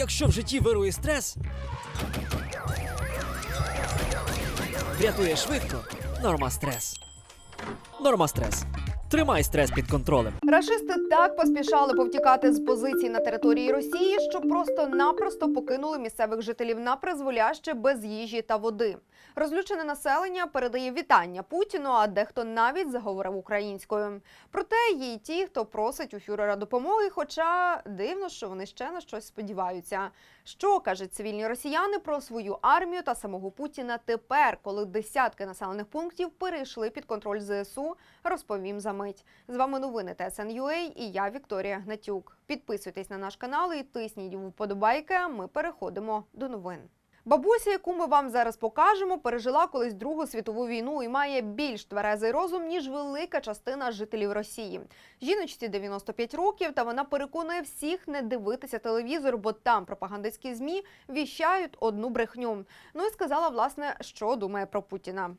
Якщо в житті вирує стрес, врятує швидко. Норма стрес. Норма стрес. Тримай стрес під контролем. Рашисти так поспішали повтікати з позицій на території Росії, що просто-напросто покинули місцевих жителів на призволяще без їжі та води. Розлючене населення передає вітання Путіну, а дехто навіть заговорив українською. Проте є й ті, хто просить у фюрера допомоги, хоча дивно, що вони ще на щось сподіваються. Що кажуть цивільні росіяни про свою армію та самого Путіна тепер, коли десятки населених пунктів перейшли під контроль ЗСУ, розповім за мить. З вами новини ТСН.UA і я Вікторія Гнатюк. Підписуйтесь на наш канал і тисніть вподобайки. Ми переходимо до новин. Бабуся, яку ми вам зараз покажемо, пережила колись Другу світову війну і має більш тверезий розум ніж велика частина жителів Росії. Жіночці 95 років, та вона переконує всіх не дивитися телевізор, бо там пропагандистські змі віщають одну брехню. Ну і сказала власне, що думає про Путіна.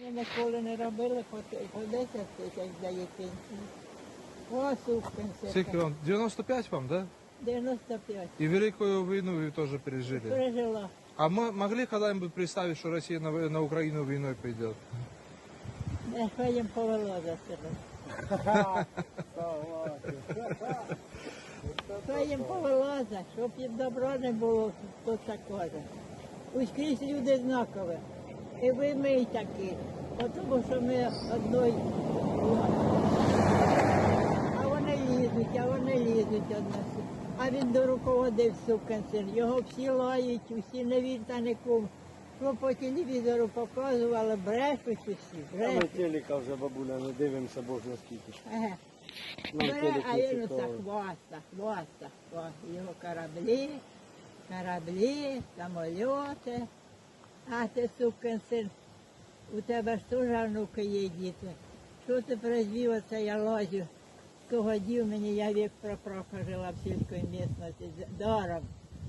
Ми ніколи не робили по, по 10 тисяч дає пенсію. О, сукпенсія. Скільки вам? 95 вам, да? 95. И Великую войну вы тоже пережили. Пережила. А мы могли когда-нибудь представить, что Россия на, в- на Украину войной придет? Не що їм повело за себе. Що їм повело щоб їм добро не було, то такого. Ускрізь люди знакові. І ви ми такі. Тому що ми одної. А вони лізуть, а вони лізуть од нас. А він доруководив сукин син. Його всі лають, усі не він та нікому. Що по телевізору показували, брешуть усі, А ми брешуть. телека вже бабуля не дивимося, бог на скільки. Ага. Нам Бере, телек а не він оце цікаво. хвоста, хвоста, хвоста. Його кораблі, кораблі, самольоти. А ти, сукин син, у тебе ж теж внуки є діти. Що ти призвів оце я лазю? Кого дів мені, я вік пропрока жила в сільській місності, даром.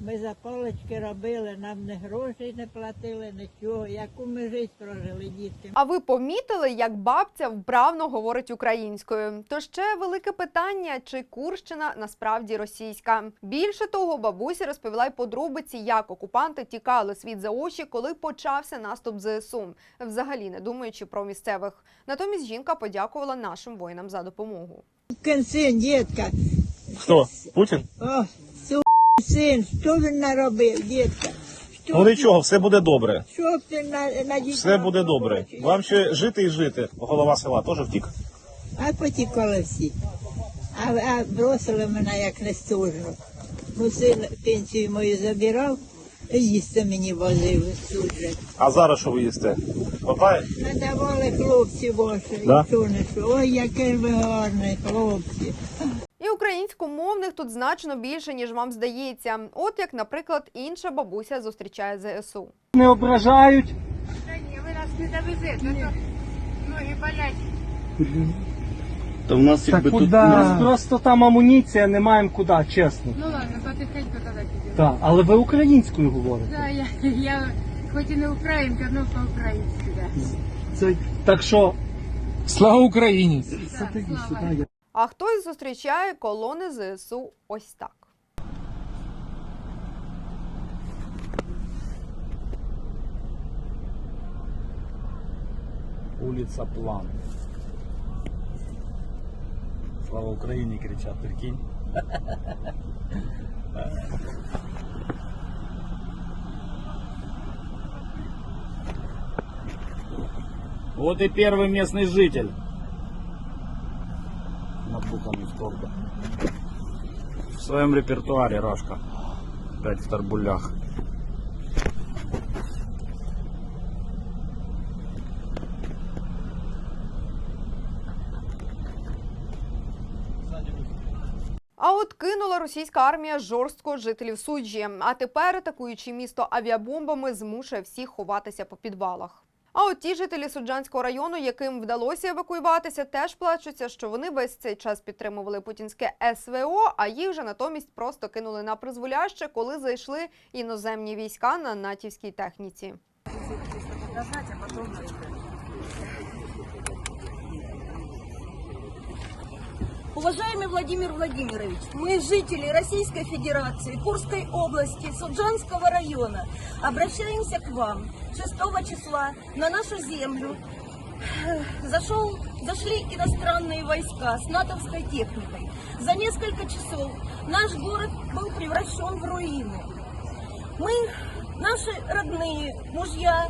Ми за палички робили, нам не грошей не платили, нічого. Яку ми життя прожили, дітки. А ви помітили, як бабця вправно говорить українською? То ще велике питання, чи Курщина насправді російська. Більше того, бабуся розповіла й подробиці, як окупанти тікали світ за очі, коли почався наступ ЗСУ, взагалі не думаючи про місцевих. Натомість жінка подякувала нашим воїнам за допомогу. Сукин син, дітка, Хто? Путін? О, син, що він наробив, дітка? Що, Ну нічого, все буде добре. що б ти на, на дітей Все буде добре. Вам ще жити і жити. Голова села теж втік. А потікали всі. А, а бросили мене як нестужно. Ну, син пенсію мою забирав, і їсти мені возив суджать. А зараз що ви їсте? Хватає? Надавали хлопці ваші, Да? що. Ой, який ви гарний, хлопці. І українськомовних тут значно більше, ніж вам здається. От як, наприклад, інша бабуся зустрічає ЗСУ. не ображають. Ви нас не довезете, ноги болять. То в нас Так куди? У нас просто там амуніція, не маємо куди, чесно. Ну ладно, потихеньку тоді підемо. Так, але ви українською говорите. Да, я, я хоч і не українка, але по-українськи, да. Це, так що. Слава Україні! Так, слава. А хтось зустрічає колони ЗСУ ось так. Улиця План. Слава Україні, кричать, прикинь. Вот и первый местный житель. Торбе. В своем репертуаре Рашка. Опять в торбулях. А от кинула російська армія жорстко жителів суджі. А тепер, атакуючи місто авіабомбами, змушує всіх ховатися по підвалах. А от ті жителі Суджанського району, яким вдалося евакуюватися, теж плачуться, що вони весь цей час підтримували путінське СВО, а їх же натомість просто кинули на призволяще, коли зайшли іноземні війська на натівській техніці. Уважаемый Владимир Владимирович, мы, жители Российской Федерации, Курской области, Суджанского района, обращаемся к вам 6 числа на нашу землю. Зашел, зашли иностранные войска с натовской техникой. За несколько часов наш город был превращен в руины. Мы, наши родные, мужья,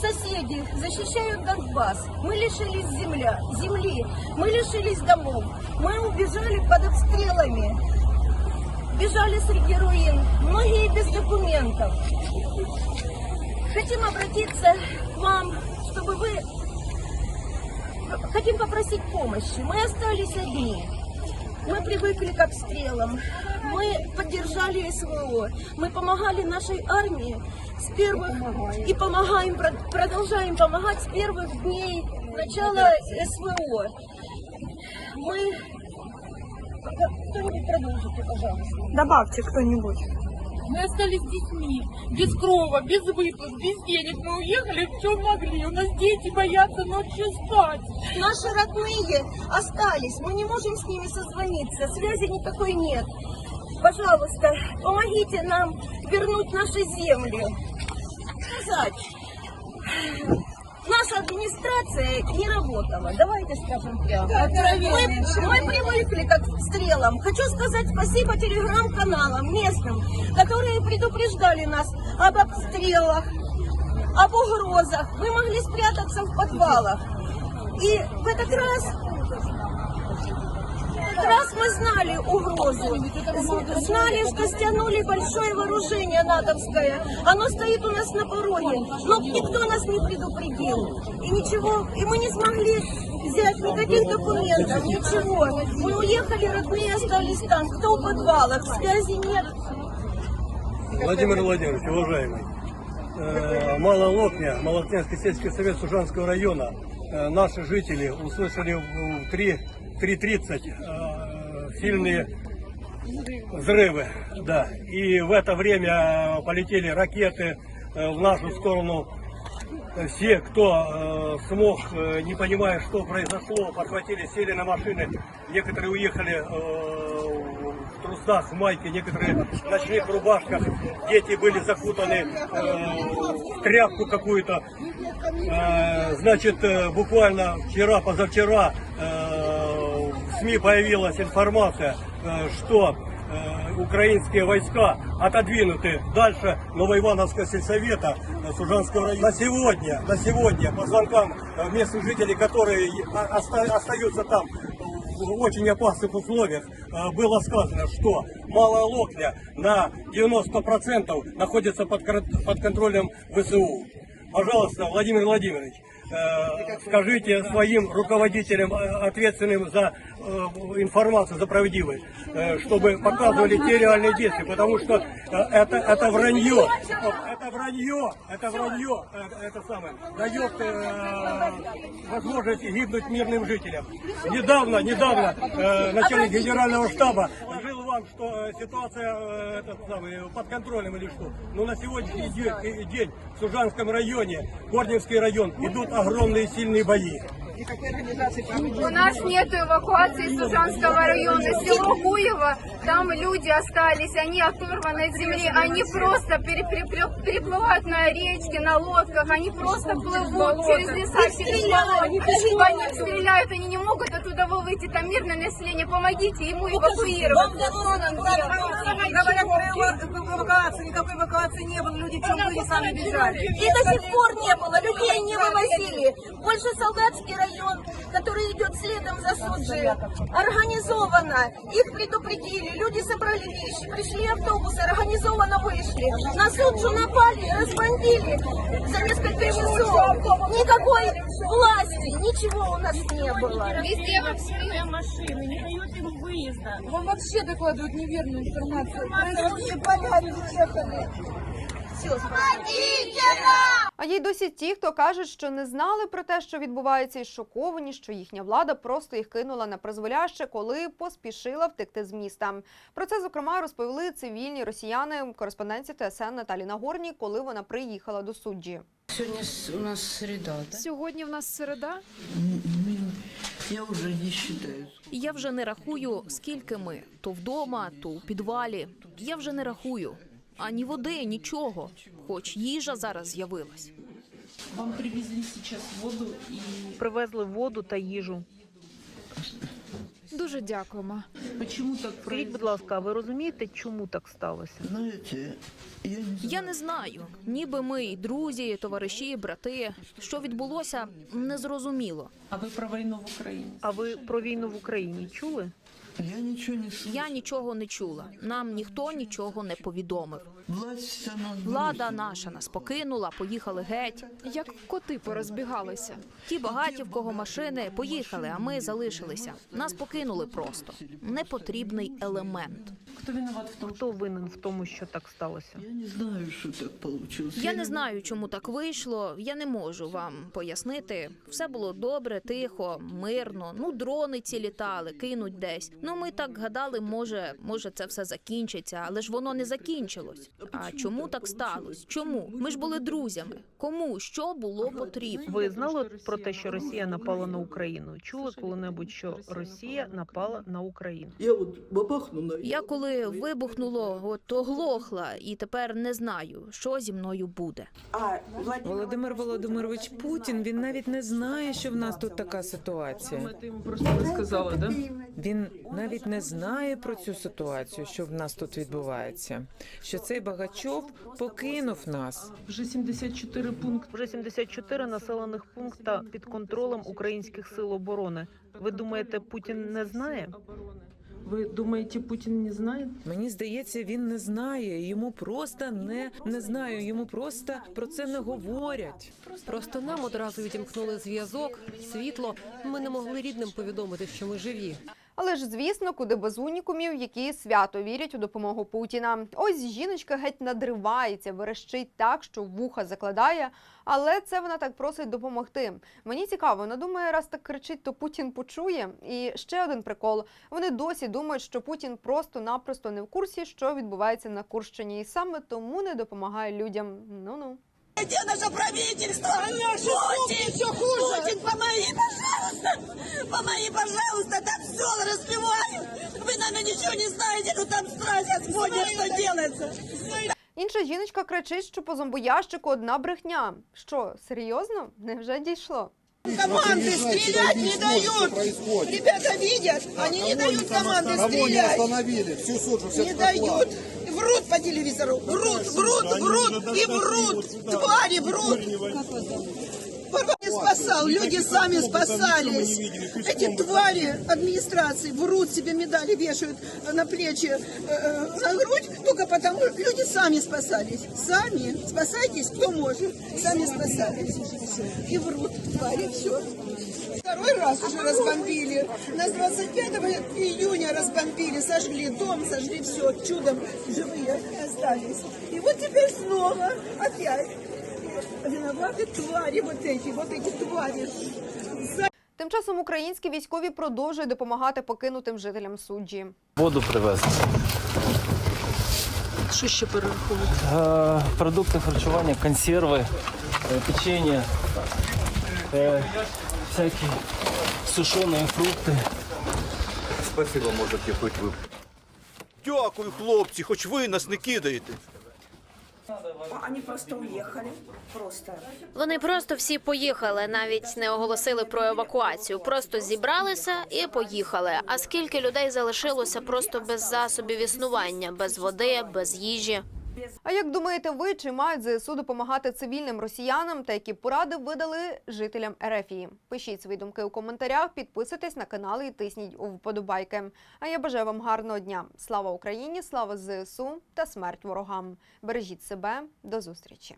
соседи защищают Донбасс. Мы лишились земля, земли, мы лишились домов. Мы убежали под обстрелами. Бежали среди руин, многие без документов. Хотим обратиться к вам, чтобы вы... Хотим попросить помощи. Мы остались одни. Мы привыкли к обстрелам. Мы поддержали СВО. Мы помогали нашей армии с первых и помогаем, про- продолжаем помогать с первых дней начала СВО. Мы кто-нибудь продолжите, пожалуйста. Добавьте кто-нибудь. Мы остались с детьми, без крова, без выплат, без денег. Мы уехали в чем могли. У нас дети боятся ночью спать. Наши родные остались, мы не можем с ними созвониться, связи никакой нет. Пожалуйста, помогите нам вернуть наши земли. Сказать, наша администрация не работала, давайте скажем прямо. Мы, мы привыкли к обстрелам. Хочу сказать спасибо телеграм-каналам местным, которые предупреждали нас об обстрелах, об угрозах. Мы могли спрятаться в подвалах. И в этот раз, в этот раз мы знали угрозу, знали, что стянули большое вооружение натовское. Оно стоит у нас на пороге, но никто нас не предупредил. И ничего, и мы не смогли взять никаких документов, ничего. Мы уехали, родные остались там. Кто в подвалах, связи нет. Владимир Владимирович, уважаемый, э, Малая Локня, Малокнянский сельский совет Сужанского района, э, наши жители услышали в 3 3.30 э, сильные взрывы, да, и в это время полетели ракеты э, в нашу сторону. Все, кто э, смог, э, не понимая, что произошло, подхватили, сели на машины. Некоторые уехали э, в трусах, в майке, некоторые в ночных рубашках. Дети были закутаны э, в тряпку какую-то. Э, значит, э, буквально вчера, позавчера э, СМИ появилась информация, э, что э, украинские войска отодвинуты дальше Новоивановского сельсовета э, Сужанского района. На сегодня, на сегодня, по звонкам местных жителей, которые оста- остаются там в очень опасных условиях, было сказано, что Малая Локня на 90% находится под, под контролем ВСУ. Пожалуйста, Владимир Владимирович, скажите своим руководителям, э, ответственным за э, информацию, за правдивость, э, чтобы показывали те реальные действия, потому что э, это, это вранье, это вранье, это вранье, э, это самое, дает э, возможность гибнуть мирным жителям. Недавно, недавно э, начальник генерального штаба жил вам, что э, ситуация э, этот самый, под контролем или что. Но на сегодняшний день, э, день в Сужанском районе, Корневский район, идут огромные сильные бои. У нас нет эвакуации из Сужанского района. Село Гуево, там люди остались, они оторваны от земли, они просто пере- пере- пере- переплывают на речке, на лодках, они просто плывут через леса, через болото. По них стреляют, они не могут оттуда выйти, там мирное население, помогите ему эвакуировать. Говорят про эвакуацию, никакой эвакуации не было, люди чем были, сами бежали. И до сих пор не было, людей не вывозили. Больше солдатский район, который идет следом за Суджи, организованно. Их предупредили, люди собрали вещи, пришли автобусы, организованно вышли. На Суджу напали, разбомбили за несколько часов. Никакой власти, ничего у нас не было. Везде обстрелы машины, не дают им выезда. Вам вообще докладывают неверную информацию. Все, А є й досі ті, хто кажуть, що не знали про те, що відбувається, і шоковані, що їхня влада просто їх кинула на призволяще, коли поспішила втекти з міста. Про це зокрема розповіли цивільні росіяни кореспонденці ТСН Наталі Нагорній, коли вона приїхала до суджі. Сьогодні у нас середа, так? Сьогодні в нас середа. Я уже не считаю. Я вже не рахую, скільки ми то вдома, то у підвалі. Я вже не рахую. Ані води, нічого. Хоч їжа зараз з'явилась. Вам привезли зараз воду і Привезли воду та їжу. Дуже дякуємо. Почему так Скажіть, будь ласка, ви розумієте, чому так сталося? Знаете, я не Я не знаю. Ніби ми і друзі, товариші, брати. Що відбулося, незрозуміло. А вы про войну в Украине? А ви про війну в Україні чули? Я ничего не слышу. Я нічого не чула. Нам ніхто нічого не повідомив. Власть Влада наша нас покинула, поїхали геть. Як коти порозбігалися. Ті багаті, в кого машини, поїхали, а ми залишилися. Нас покинули просто. Непотрібний елемент. Кто виноват в том, Хто винен в тому, що так сталося? Я не знаю, что так получилось. Я не знаю, чому так вийшло. Я не можу вам пояснити. Все було добре, тихо, мирно. Ну, дрони ці літали, кинуть десь. Ну, ми так гадали, може, може, це все закінчиться, але ж воно не закінчилось. А чому так сталося? Чому? Ми ж були друзями. Кому що було потрібно? Ви знали про те, що Росія напала на Україну? Чули коли-небудь, що Росія напала на Україну? Я вот бабахну на... Я коли вибухнуло, от оглохла, і тепер не знаю, що зі мною буде. А Володимир Володимирович Путін він навіть не знає, що в нас тут така ситуація. Это ему просто рассказала, да? Він навіть не знає про цю ситуацію, що в нас тут відбувається. Що цей Багачов покинув нас. Вже 74 пункти. Вже 74 населених пункта під контролем українських сил оборони. Ви думаєте, Путін не знає? Ви думаєте, Путін не знає? Мені здається, він не знає. Йому просто не, не знаю. Йому просто про це не говорять. Просто нам одразу відімкнули зв'язок, світло. Ми не могли рідним повідомити, що ми живі. Але ж, звісно, куди без унікумів, які свято вірять у допомогу Путіна. Ось жіночка геть надривається, верещить так, що вуха закладає, але це вона так просить допомогти. Мені цікаво, вона думає, раз так кричить, то Путін почує. І ще один прикол: вони досі думають, що Путін просто-напросто не в курсі, що відбувається на Курщині, і саме тому не допомагає людям. Ну ну. Где наше правительство? Путин, все хуже. Путин, помоги, пожалуйста. Помоги, пожалуйста. Там все разбивают. Вы, наверное, ничего не знаете, но там страсть Господня, что делается. Інша жіночка кричить, що по зомбоящику одна брехня. Що, серйозно? Невже дійшло? Команды стрелять не дают. Ребята видят, они не дают команды стрелять. Не дают. Врут по телевизору. Врут, врут, врут и врут. Твари врут. Не спасал, люди сами спасались. Эти твари администрации врут, себе медали вешают на плечи, э, э, на грудь, только потому люди сами спасались. Сами. Спасайтесь, кто может. Сами спасались. И врут, твари, все. Второй раз уже разбомбили. Нас 25 июня разбомбили, сожгли дом, сожгли все, чудом живые остались. И вот теперь снова опять. Виноваты твари вот эти, вот эти твари. Тим часом українські військові продовжують допомагати покинутим жителям суджі. Воду привезли. Що ще перераховувати? Е, продукти харчування, консерви, е, печення, е, всякі сушені фрукти. Спасибо, можете хоть вы. Дякую, хлопці, хоч ви нас не кидаєте. Они просто уїхали. Просто. Вони просто всі поїхали, навіть не оголосили про евакуацію. Просто зібралися і поїхали. А скільки людей залишилося просто без засобів існування, без води, без їжі? А як думаєте ви, чи мають ЗСУ допомагати цивільним росіянам та які поради видали жителям Ерефії? Пишіть свої думки у коментарях, підписуйтесь на канал і тисніть у вподобайки. А я бажаю вам гарного дня. Слава Україні, слава ЗСУ та смерть ворогам. Бережіть себе, до зустрічі.